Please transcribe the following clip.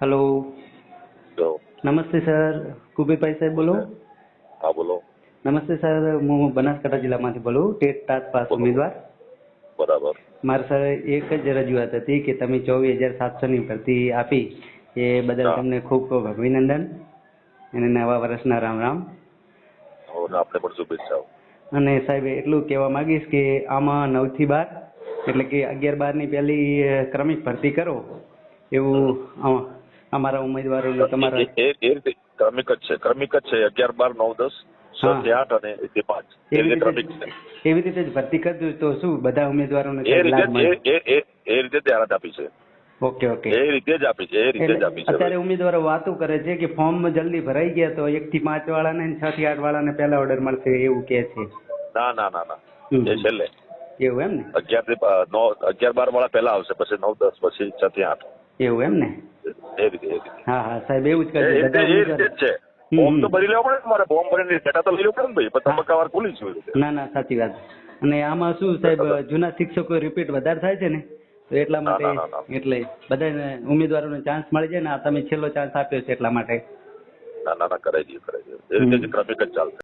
Hello નમસ્તે sir Kuberbhai સાહેબ બોલો. હા બોલો. નમસ્તે સર હું બનાસકાંઠા જિલ્લામાંથી બોલું. ટેટ ટાટ પાસ ઉમેદવાર. બરાબર. મારે સર એક જ રજૂઆત હતી કે તમે ચોવીસ હજાર સાતસોની ભરતી આપી. એ બદલ તમને ખૂબ ખૂબ અભિનંદન. અને નવા વર્ષના રામ રામ. આપણે પણ શુભેચ્છાઓ. અને સાહેબ એટલું કહેવા માંગીશ કે આમાં નવથી બાર એટલે કે અગિયાર બારની પહેલી અ, ક્રમિક ભરતી કરો. એવું અમારા ઉમેદવારો તમારા એ એ- એ રીતે ક્રમિક જ છે. ક્રમિક જ છે. અગિયાર બાર નવ દસ છ આઠ અને એક પાંચ. એ એવી રીતે રીતે ક્રમિક છે. એવી રીતે જ ભરતી કરજો તો શું? બધા ઉમેદવારોને એ રીતે એ એ એ એ રીતે જાહેરાત આપી છે. Okay okay. એ રીતે જ આપી છે. એ રીતે જ આપી છે અત્યારે ઉમેદવારો વાતો કરે છે કે ફોર્મ જલ્દી ભરાઈ ગયા તો એક થી પાંચ વાળાને ને છ થી આઠ વાળાને પહેલા ઓર્ડર મળશે એવું કે છે. ના ના ના ના. એ છેલ્લે. એવું એમ ને? અગિયારથી નવ અગિયાર બાર વાળા પહેલા આવશે. પછી નવ દસ પછી છ થી આઠ. એવું એમ ને? એ રીતે એ રીતે હા હા સાહેબ એવું જ કરજો એ રીતે જ ઉમેદવારો છે. ફોર્મ તો ભરી લેવા પડે ને ફોર્મ ભરીને ડેટા તો લઈ લેવું પડે ને ભાઈ. તબક્કાવાર ખુલી છે ના ના સાચી વાત. અને આમાં શું સાહેબ જૂના શિક્ષકો રિપીટ વધારે થાય છે ને? તો એટલા માટે એટલે બધા બધાને ઉમેદવારોને ચાન્સ મળી જાય ને આ તમે છેલ્લો ચાન્સ આપ્યો છે એટલા માટે. ના ના ના કરાઈ દઈએ કરાઈ દઈએ. એ રીતે ક્રમિક જ ચાલશે.